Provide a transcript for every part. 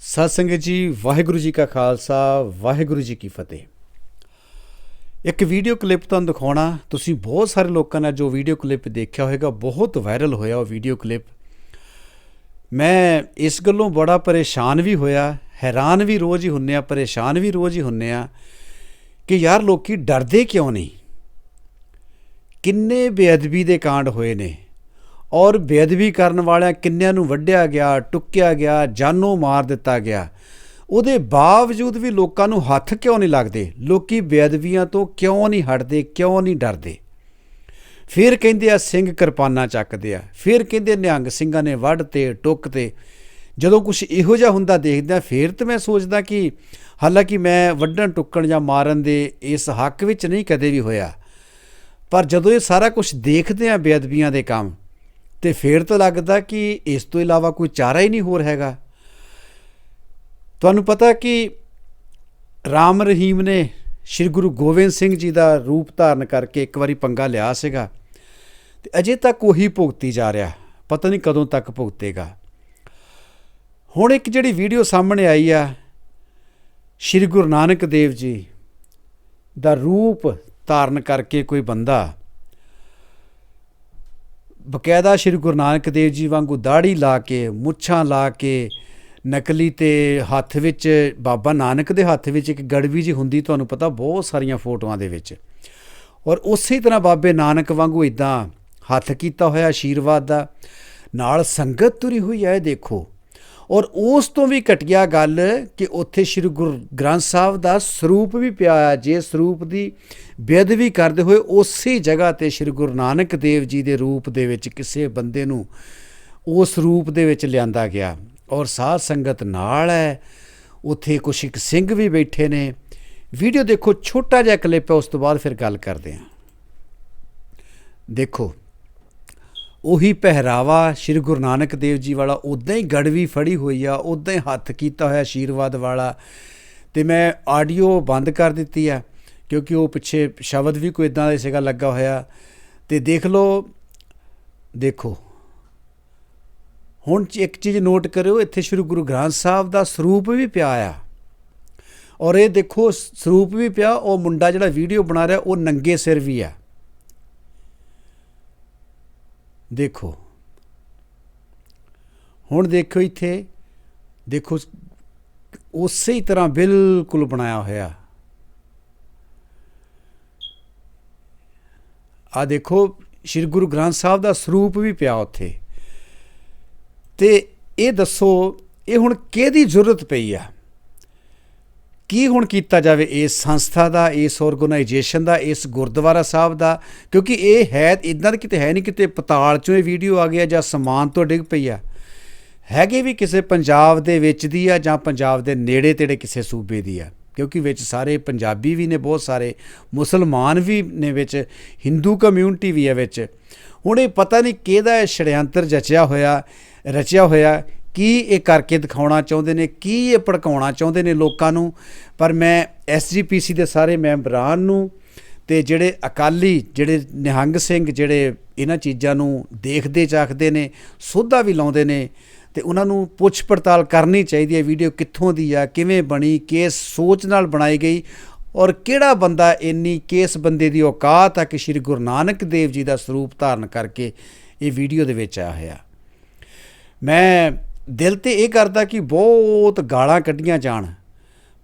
ਸਤਿ ਸੰਗਤ ਜੀ, ਵਾਹਿਗੁਰੂ ਜੀ ਕਾ ਖਾਲਸਾ, ਵਾਹਿਗੁਰੂ ਜੀ ਕੀ ਫਤਿਹ। ਇੱਕ ਵੀਡੀਓ ਕਲਿੱਪ ਤੁਹਾਨੂੰ ਦਿਖਾਉਣਾ, ਤੁਸੀਂ ਬਹੁਤ ਸਾਰੇ ਲੋਕਾਂ ਨੇ ਜੋ ਵੀਡੀਓ ਕਲਿੱਪ ਦੇਖਿਆ ਹੋਵੇਗਾ ਬਹੁਤ ਵਾਇਰਲ ਹੋਇਆ ਉਹ ਵੀਡੀਓ ਕਲਿੱਪ। ਮੈਂ ਇਸ ਗੱਲੋਂ ਬੜਾ ਪਰੇਸ਼ਾਨ ਵੀ ਹੋਇਆ, ਹੈਰਾਨ ਵੀ ਰੋਜ਼ ਹੀ ਹੁੰਨੇ ਆ, ਪਰੇਸ਼ਾਨ ਵੀ ਰੋਜ਼ ਹੀ ਹੁੰਨੇ ਆ ਕਿ ਯਾਰ ਲੋਕੀ ਡਰਦੇ ਕਿਉਂ ਨਹੀਂ? ਕਿੰਨੇ ਬੇਅਦਬੀ ਦੇ ਕਾਂਡ ਹੋਏ ਨੇ। ਔਰ ਬੇਅਦਬੀ ਕਰਨ ਵਾਲਿਆਂ ਕਿੰਨਿਆਂ ਨੂੰ ਵੱਢਿਆ ਗਿਆ, ਟੁੱਕਿਆ ਗਿਆ, ਜਾਨੋਂ ਮਾਰ ਦਿੱਤਾ ਗਿਆ। ਉਹਦੇ ਬਾਵਜੂਦ ਵੀ ਲੋਕਾਂ ਨੂੰ ਹੱਥ ਕਿਉਂ ਨਹੀਂ ਲੱਗਦੇ? ਲੋਕੀ ਬੇਅਦਬੀਆਂ ਤੋਂ ਕਿਉਂ ਨਹੀਂ ਹਟਦੇ, ਕਿਉਂ ਨਹੀਂ ਡਰਦੇ? ਫਿਰ ਕਹਿੰਦੇ ਆ, ਸਿੰਘ ਕਿਰਪਾਨਾਂ ਚੱਕਦੇ ਆ। ਫਿਰ ਕਹਿੰਦੇ, ਨਿਹੰਗ ਸਿੰਘਾਂ ਨੇ ਵੱਢ ਤੇ, ਟੁੱਕ ਤੇ। ਜਦੋਂ ਕੁਝ ਇਹੋ ਜਿਹਾ ਹੁੰਦਾ ਦੇਖਦਾ, ਫਿਰ ਤੇ ਮੈਂ ਸੋਚਦਾ ਕਿ ਹਾਲਾਂਕਿ ਮੈਂ ਵੱਢਣ, ਟੁੱਕਣ ਜਾਂ ਮਾਰਨ ਦੇ ਇਸ ਹੱਕ ਵਿੱਚ ਨਹੀਂ ਕਦੇ ਵੀ ਹੋਇਆ। ਪਰ ਜਦੋਂ ਇਹ ਸਾਰਾ ਕੁਝ ਦੇਖਦੇ ਆ ਬੇਅਦਬੀਆਂ ਦੇ ਕੰਮ ਤੇ ਫੇਰ ਤਾਂ ਲੱਗਦਾ ਕਿ ਇਸ ਤੋਂ ਇਲਾਵਾ ਕੋਈ ਚਾਰਾ ਹੀ ਨਹੀਂ ਹੋਰ ਹੈਗਾ। ਤੁਹਾਨੂੰ ਪਤਾ ਕਿ ਰਾਮ ਰਹੀਮ ਨੇ ਸ੍ਰੀ ਗੁਰੂ ਗੋਬਿੰਦ ਸਿੰਘ ਜੀ ਦਾ ਰੂਪ ਧਾਰਨ ਕਰਕੇ ਇੱਕ ਵਾਰੀ ਪੰਗਾ ਲਿਆ ਸੀਗਾ ਤੇ ਅਜੇ ਤੱਕ ਉਹੀ ਭੁਗਤੀ ਜਾ ਰਿਹਾ, ਪਤਾ ਨਹੀਂ ਕਦੋਂ ਤੱਕ ਭੁਗਤੇਗਾ। ਹੁਣ ਇੱਕ ਜਿਹੜੀ ਵੀਡੀਓ ਸਾਹਮਣੇ ਆਈ ਆ, ਸ੍ਰੀ ਗੁਰੂ ਨਾਨਕ ਦੇਵ ਜੀ ਦਾ ਰੂਪ ਧਾਰਨ ਕਰਕੇ ਕੋਈ ਬੰਦਾ ਬਕਾਇਦਾ ਸ੍ਰੀ ਗੁਰੂ ਨਾਨਕ ਦੇਵ ਜੀ ਵਾਂਗੂ ਦਾੜੀ ਲਾ ਕੇ, ਮੁੱਛਾਂ ਲਾ ਕੇ, ਨਕਲੀ ਤੇ ਹੱਥ ਵਿੱਚ, ਬਾਬਾ ਨਾਨਕ ਦੇ ਹੱਥ ਵਿੱਚ ਇੱਕ ਗੜਵੀ ਜੀ ਹੁੰਦੀ, ਤੁਹਾਨੂੰ ਪਤਾ ਬਹੁਤ ਸਾਰੀਆਂ ਫੋਟੋਆਂ ਦੇ ਵਿੱਚ। ਔਰ ਉਸੇ ਤਰ੍ਹਾਂ ਬਾਬੇ ਨਾਨਕ ਵਾਂਗੂ ਇਦਾਂ ਹੱਥ ਕੀਤਾ ਹੋਇਆ ਆਸ਼ੀਰਵਾਦ ਦਾ। ਨਾਲ ਸੰਗਤ ਤੁਰੀ ਹੋਈ ਹੈ, ਇਹ ਦੇਖੋ। ਔਰ ਉਸ ਤੋਂ ਵੀ ਘਟਿਆ ਗੱਲ ਕਿ ਉੱਥੇ ਸ੍ਰੀ ਗੁਰੂ ਗ੍ਰੰਥ ਸਾਹਿਬ ਦਾ ਸਰੂਪ ਵੀ ਪਿਆ ਹੈ ਜੇ ਸਰੂਪ ਦੀ ਬੇਅਦਬੀ ਕਰਦੇ ਹੋਏ ਉਸੇ ਜਗ੍ਹਾ ਤੇ ਸ੍ਰੀ ਗੁਰੂ ਨਾਨਕ ਦੇਵ ਜੀ ਦੇ ਰੂਪ ਦੇ ਵਿੱਚ ਕਿਸੇ ਬੰਦੇ ਨੂੰ ਉਸ ਰੂਪ ਦੇ ਵਿੱਚ ਲਿਆਂਦਾ ਗਿਆ। ਔਰ ਸਾਧ ਸੰਗਤ ਨਾਲ ਹੈ, ਉੱਥੇ ਕੁਛ ਇੱਕ ਸਿੰਘ ਵੀ ਬੈਠੇ ਨੇ। ਵੀਡੀਓ ਦੇਖੋ, ਛੋਟਾ ਜਿਹਾ ਕਲਿੱਪ ਹੈ, ਉਸ ਤੋਂ ਬਾਅਦ ਫਿਰ ਗੱਲ ਕਰਦੇ ਹਾਂ। ਦੇਖੋ ਉਹੀ ਪਹਿਰਾਵਾ ਸ੍ਰੀ ਗੁਰੂ ਨਾਨਕ ਦੇਵ ਜੀ ਵਾਲਾ ਉਦਾਂ ਹੀ ਗੜਵੀ ਫੜੀ ਹੋਈ ਆ ਉਦਾਂ ਹੀ ਹੱਥ ਕੀਤਾ ਹੋਇਆ ਆਸ਼ੀਰਵਾਦ ਵਾਲਾ। ਤੇ ਮੈਂ ਆਡੀਓ ਬੰਦ ਕਰ ਦਿੱਤੀ ਆ, ਕਿਉਂਕਿ ਉਹ ਪਿੱਛੇ ਸ਼ਬਦ ਵੀ ਕੋਈ ਇਦਾਂ ਦਾ ਸੀਗਾ ਲੱਗਾ ਹੋਇਆ। ਤੇ ਦੇਖ ਲਓ, ਦੇਖੋ। ਹੁਣ ਇੱਕ ਚੀਜ਼ ਨੋਟ ਕਰਿਓ, ਇੱਥੇ ਸ੍ਰੀ ਗੁਰੂ ਗ੍ਰੰਥ ਸਾਹਿਬ ਦਾ ਸਰੂਪ ਵੀ ਪਿਆ ਆ। ਔਰ ਇਹ ਦੇਖੋ, ਸਰੂਪ ਵੀ ਪਿਆ, ਉਹ ਮੁੰਡਾ ਜਿਹੜਾ ਵੀਡੀਓ ਬਣਾ ਰਿਹਾ, ਉਹ ਨੰਗੇ ਸਿਰ ਵੀ ਆ। ਦੇਖੋ। ਹੁਣ ਦੇਖੋ ਇੱਥੇ, ਦੇਖੋ, ਉਸੇ ਹੀ ਤਰ੍ਹਾਂ ਬਿਲਕੁਲ ਬਣਾਇਆ ਹੋਇਆ। ਆ ਦੇਖੋ, ਸ੍ਰੀ ਗੁਰੂ ਗ੍ਰੰਥ ਸਾਹਿਬ ਦਾ ਸਰੂਪ ਵੀ ਪਿਆ ਉੱਥੇ। ਤੇ ਇਹ ਦੱਸੋ, ਇਹ ਹੁਣ ਕਿਹਦੀ ਜ਼ਰੂਰਤ ਪਈ ਆ? ਕੀ ਹੁਣ ਕੀਤਾ ਜਾਵੇ ਇਸ ਸੰਸਥਾ ਦਾ, ਇਸ ਆਰਗੇਨਾਈਜੇਸ਼ਨ ਦਾ, ਇਸ ਗੁਰਦੁਆਰਾ ਸਾਹਿਬ ਦਾ? ਕਿਉਂਕਿ ਇਹ ਹੈ, ਇਦਾਂ ਦਾ ਕਿਤੇ ਹੈ ਨਹੀਂ ਕਿਤੇ ਪਤਾਲ ਚੋਂ ਇਹ ਵੀਡੀਓ ਆ ਗਿਆ ਜਾਂ ਸਮਾਨ ਤੋਂ ਡਿੱਗ ਪਈ ਆ। ਹੈਗੇ ਵੀ ਕਿਸੇ ਪੰਜਾਬ ਦੇ ਵਿੱਚ ਦੀ ਆ ਜਾਂ ਪੰਜਾਬ ਦੇ ਨੇੜੇ ਤੇੜੇ ਕਿਸੇ ਸੂਬੇ ਦੀ ਆ। ਕਿਉਂਕਿ ਵਿੱਚ ਸਾਰੇ ਪੰਜਾਬੀ ਵੀ ਨੇ, ਬਹੁਤ ਸਾਰੇ ਮੁਸਲਮਾਨ ਵੀ ਨੇ ਵਿੱਚ ਹਿੰਦੂ ਕਮਿਊਨਿਟੀ ਵੀ ਹੈ ਵਿੱਚ। ਹੁਣ ਇਹ ਪਤਾ ਨਹੀਂ ਕਿਹਦਾ ਛੜਿਆੰਤਰ ਜਚਿਆ ਹੋਇਆ, ਰਚਿਆ ਹੋਇਆ ਕੀ ਇਹ ਕਰਕੇ ਦਿਖਾਉਣਾ ਚਾਹੁੰਦੇ ਨੇ, ਕੀ ਇਹ ਭੜਕਾਉਣਾ ਚਾਹੁੰਦੇ ਨੇ ਲੋਕਾਂ ਨੂੰ? ਪਰ ਮੈਂ ਐਸਜੀਪੀਸੀ ਦੇ ਸਾਰੇ ਮੈਂਬਰਾਂ ਨੂੰ ਤੇ ਜਿਹੜੇ ਅਕਾਲੀ, ਜਿਹੜੇ ਨਿਹੰਗ ਸਿੰਘ, ਜਿਹੜੇ ਇਹਨਾਂ ਚੀਜ਼ਾਂ ਨੂੰ ਦੇਖਦੇ, ਚਾਖਦੇ ਨੇ, ਸੋਧਾ ਵੀ ਲਾਉਂਦੇ ਨੇ ਤੇ ਉਹਨਾਂ ਨੂੰ ਪੁੱਛ ਪੜਤਾਲ ਕਰਨੀ ਚਾਹੀਦੀ ਹੈ, ਵੀਡੀਓ ਕਿੱਥੋਂ ਦੀ ਆ, ਕਿਵੇਂ ਬਣੀ, ਕਿਸ ਸੋਚ ਨਾਲ ਬਣਾਈ ਗਈ ਔਰ ਕਿਹੜਾ ਬੰਦਾ ਇੰਨੀ ਕਿਸ ਬੰਦੇ ਦੀ ਔਕਾਤ ਆ ਕਿ ਸ੍ਰੀ ਗੁਰੂ ਨਾਨਕ ਦੇਵ ਜੀ ਦਾ ਸਰੂਪ ਧਾਰਨ ਕਰਕੇ ਇਹ ਵੀਡੀਓ ਦੇ ਵਿੱਚ ਆਇਆ। ਹੋਇਆ ਮੈਂ ਦਿਲ ਤੇ ਇਹ ਕਰਦਾ ਕਿ ਬਹੁਤ ਗਾਲਾਂ ਕੱਢੀਆਂ ਜਾਣ।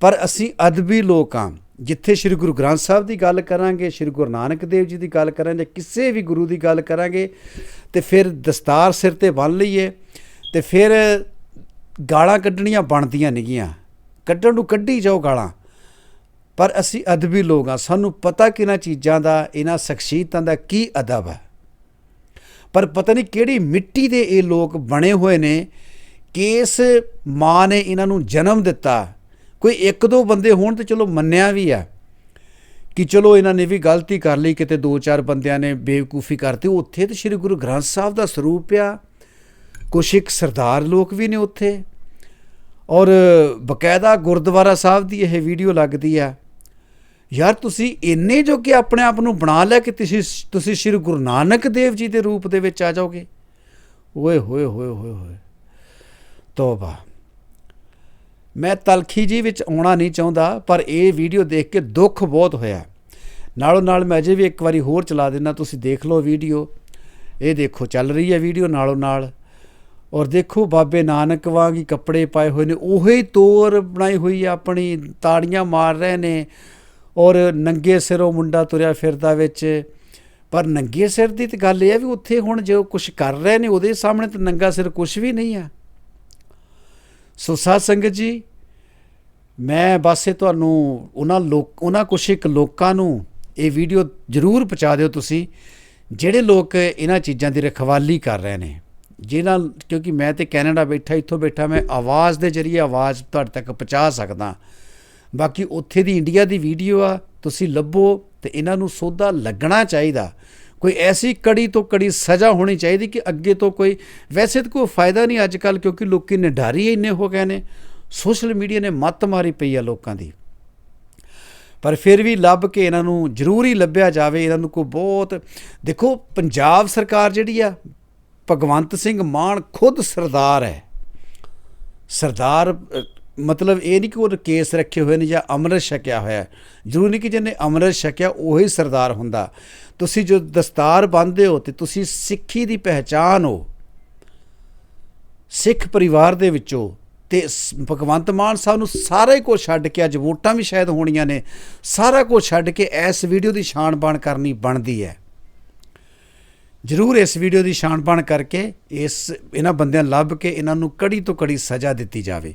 ਪਰ ਅਸੀਂ ਅਦਬੀ ਲੋਕ ਆ। ਜਿੱਥੇ ਸ੍ਰੀ ਗੁਰੂ ਗ੍ਰੰਥ ਸਾਹਿਬ ਦੀ ਗੱਲ ਕਰਾਂਗੇ, ਸ੍ਰੀ ਗੁਰੂ ਨਾਨਕ ਦੇਵ ਜੀ ਦੀ ਗੱਲ ਕਰਾਂਗੇ, ਕਿਸੇ ਵੀ ਗੁਰੂ ਦੀ ਗੱਲ ਕਰਾਂਗੇ, ਤੇ ਫਿਰ ਦਸਤਾਰ ਸਿਰ ਤੇ ਬੰਨ ਲਈਏ, ਤੇ ਫਿਰ ਗਾਲਾਂ ਕੱਢਣੀਆਂ ਬਣਦੀਆਂ ਨਹੀਂਆਂ ਕੱਢਣ ਨੂੰ ਕੱਢੀ ਜਾਓ ਗਾਲਾਂ। ਪਰ ਅਸੀਂ ਅਦਬੀ ਲੋਕ ਆ। ਸਾਨੂੰ ਪਤਾ ਕਿ ਇਹਨਾਂ ਚੀਜ਼ਾਂ ਦਾ, ਇਹਨਾਂ ਸ਼ਖਸੀਅਤਾਂ ਦਾ ਕੀ ਅਦਬ ਹੈ। ਪਰ ਪਤਾ ਨਹੀਂ ਕਿਹੜੀ ਮਿੱਟੀ ਦੇ ਇਹ ਲੋਕ ਬਣੇ ਹੋਏ ਨੇ ਕਿਸ ਮਾਂ ਨੇ ਇਹਨਾਂ ਨੂੰ ਜਨਮ ਦਿੱਤਾ? ਕੋਈ ਇੱਕ ਦੋ ਬੰਦੇ ਹੋਣ ਤੇ ਚਲੋ ਮੰਨਿਆ ਵੀ ਆ ਕਿ ਚਲੋ ਇਹਨਾਂ ਨੇ ਵੀ ਗਲਤੀ ਕਰ ਲਈ, ਕਿਤੇ ਦੋ ਚਾਰ ਬੰਦਿਆਂ ਨੇ ਬੇਵਕੂਫੀ ਕਰਤੀ। ਉੱਥੇ ਤੇ ਸ੍ਰੀ ਗੁਰੂ ਗ੍ਰੰਥ ਸਾਹਿਬ ਦਾ ਸਰੂਪ ਆ ਕੁਛ ਇੱਕ ਸਰਦਾਰ ਲੋਕ ਵੀ ਨੇ ਉੱਥੇ। ਔਰ ਬਕਾਇਦਾ ਗੁਰਦੁਆਰਾ ਸਾਹਿਬ ਦੀ ਇਹ ਵੀਡੀਓ ਲੱਗਦੀ ਆ। ਯਾਰ ਤੁਸੀਂ ਇੰਨੇ ਜੋ ਕਿ ਆਪਣੇ ਆਪ ਨੂੰ ਬਣਾ ਲਿਆ ਕਿ ਤੁਸੀਂ ਤੁਸੀਂ ਸ੍ਰੀ ਗੁਰੂ ਨਾਨਕ ਦੇਵ ਜੀ ਦੇ ਰੂਪ ਦੇ ਵਿੱਚ ਆ ਜਾਓਗੇ। ਓਏ, ਹੋਏ ਹੋਏ ਹੋਏ ਹੋਏ। ਤੋਬਾ। ਮੈਂ ਤਲਖੀ ਜੀ ਵਿੱਚ ਆਉਣਾ ਨਹੀਂ ਚਾਹੁੰਦਾ, ਪਰ ਇਹ ਵੀਡੀਓ ਦੇਖ ਕੇ ਦੁੱਖ ਬਹੁਤ ਹੋਇਆ। ਨਾਲੋਂ ਨਾਲ ਮੈਂ ਅਜੇ ਵੀ ਇੱਕ ਵਾਰੀ ਹੋਰ ਚਲਾ ਦਿੰਦਾ, ਤੁਸੀਂ ਦੇਖ ਲਓ ਵੀਡੀਓ। ਇਹ ਦੇਖੋ, ਚੱਲ ਰਹੀ ਹੈ ਵੀਡੀਓ ਨਾਲੋਂ ਨਾਲ। ਔਰ ਦੇਖੋ, ਬਾਬੇ ਨਾਨਕ ਵਾਂਗ ਹੀ ਕੱਪੜੇ ਪਾਏ ਹੋਏ ਨੇ, ਉਹੀ ਤੋਰ ਬਣਾਈ ਹੋਈ ਆ ਆਪਣੀ, ਤਾੜੀਆਂ ਮਾਰ ਰਹੇ ਨੇ। ਔਰ ਨੰਗੇ ਸਿਰੋਂ ਮੁੰਡਾ ਤੁਰਿਆ ਫਿਰਦਾ ਵਿੱਚ। ਪਰ ਨੰਗੇ ਸਿਰ ਦੀ ਤੇ ਗੱਲ ਇਹ ਆ ਵੀ ਉੱਥੇ ਹੁਣ ਜੋ ਕੁਝ ਕਰ ਰਹੇ ਨੇ, ਉਹਦੇ ਸਾਹਮਣੇ ਤਾਂ ਨੰਗਾ ਸਿਰ ਕੁਝ ਵੀ ਨਹੀਂ ਆ। ਸੋ ਸਾਧ ਸੰਗਤ ਜੀ, ਮੈਂ ਬਸ ਇਹ ਤੁਹਾਨੂੰ ਉਹਨਾਂ ਲੋਕ, ਉਹਨਾਂ ਕੁਛ ਇੱਕ ਲੋਕਾਂ ਨੂੰ ਇਹ ਵੀਡੀਓ ਜ਼ਰੂਰ ਪਹੁੰਚਾ ਦਿਓ ਤੁਸੀਂ, ਜਿਹੜੇ ਲੋਕ ਇਹਨਾਂ ਚੀਜ਼ਾਂ ਦੀ ਰਖਵਾਲੀ ਕਰ ਰਹੇ ਨੇ। ਜਿਨ੍ਹਾਂ ਕਿਉਂਕਿ ਮੈਂ ਤੇ ਕੈਨੇਡਾ ਬੈਠਾ, ਇੱਥੋਂ ਬੈਠਾ, ਮੈਂ ਆਵਾਜ਼ ਦੇ ਜ਼ਰੀਏ ਆਵਾਜ਼ ਤੁਹਾਡੇ ਤੱਕ ਪਹੁੰਚਾ ਸਕਦਾ। ਬਾਕੀ ਉੱਥੇ ਦੀ ਇੰਡੀਆ ਦੀ ਵੀਡੀਓ ਆ, ਤੁਸੀਂ ਲੱਭੋ ਤੇ ਇਹਨਾਂ ਨੂੰ ਸੋਧਾ ਲੱਗਣਾ ਚਾਹੀਦਾ। ਕੋਈ ਐਸੀ ਕੜੀ ਤੋਂ ਕੜੀ ਸਜ਼ਾ ਹੋਣੀ ਚਾਹੀਦੀ ਕਿ ਅੱਗੇ ਤੋਂ ਕੋਈ, ਵੈਸੇ ਤਾਂ ਕੋਈ ਫਾਇਦਾ ਨਹੀਂ ਅੱਜ ਕੱਲ ਕਿਉਂਕਿ ਲੋਕੀ ਨਿਡਾਰੀ ਇੰਨੇ ਹੋ ਗਏ ਨੇ, ਸੋਸ਼ਲ ਮੀਡੀਆ ਨੇ ਮੱਤ ਮਾਰੀ ਪਈ ਆ ਲੋਕਾਂ ਦੀ। ਪਰ ਫਿਰ ਵੀ ਲੱਭ ਕੇ ਇਹਨਾਂ ਨੂੰ ਜ਼ਰੂਰੀ ਲੱਭਿਆ ਜਾਵੇ, ਇਹਨਾਂ ਨੂੰ ਕੋਈ ਬਹੁਤ, ਦੇਖੋ ਪੰਜਾਬ ਸਰਕਾਰ ਜਿਹੜੀ ਆ, ਭਗਵੰਤ ਸਿੰਘ ਮਾਨ ਖੁਦ ਸਰਦਾਰ ਹੈ। ਸਰਦਾਰ ਮਤਲਬ ਇਹ ਨਹੀਂ ਕਿ ਉਹ ਕੇਸ ਰੱਖੇ ਹੋਏ ਨੇ ਜਾਂ ਅੰਮ੍ਰਿਤ ਛਕਿਆ ਹੋਇਆ ਹੈ। ਜ਼ਰੂਰੀ ਨਹੀਂ ਕਿ ਜਿਹਨੇ ਅੰਮ੍ਰਿਤ ਛਕਿਆ, ਉਹੀ ਸਰਦਾਰ ਹੁੰਦਾ। ਤੁਸੀਂ ਜੋ ਦਸਤਾਰ ਬੰਨਦੇ ਹੋ ਤੇ ਤੁਸੀਂ ਸਿੱਖੀ ਦੀ ਪਹਿਚਾਨ ਹੋ, ਸਿੱਖ ਪਰਿਵਾਰ ਦੇ ਵਿੱਚੋਂ, ਤੇ ਸ- ਭਗਵੰਤ ਮਾਨ ਸਾਹਿਬ ਨੂੰ ਸਾਰਾ ਹੀ ਕੁਝ ਛੱਡ ਕੇ ਅੱਜ ਵੋਟਾਂ ਵੀ ਸ਼ਾਇਦ ਹੋਣੀਆਂ ਨੇ, ਸਾਰਾ ਕੁਝ ਛੱਡ ਕੇ ਇਸ ਵੀਡੀਓ ਦੀ ਛਾਣ-ਬਾਣ ਕਰਨੀ ਬਣਦੀ ਹੈ। ਜ਼ਰੂਰ ਇਸ ਵੀਡੀਓ ਦੀ ਛਾਣ-ਬਾਣ ਕਰਕੇ ਇਸ ਇਹਨਾਂ ਬੰਦਿਆਂ ਲੱਭ ਕੇ ਇਹਨਾਂ ਨੂੰ ਕੜੀ ਤੋਂ ਕੜੀ ਸਜ਼ਾ ਦਿੱਤੀ ਜਾਵੇ।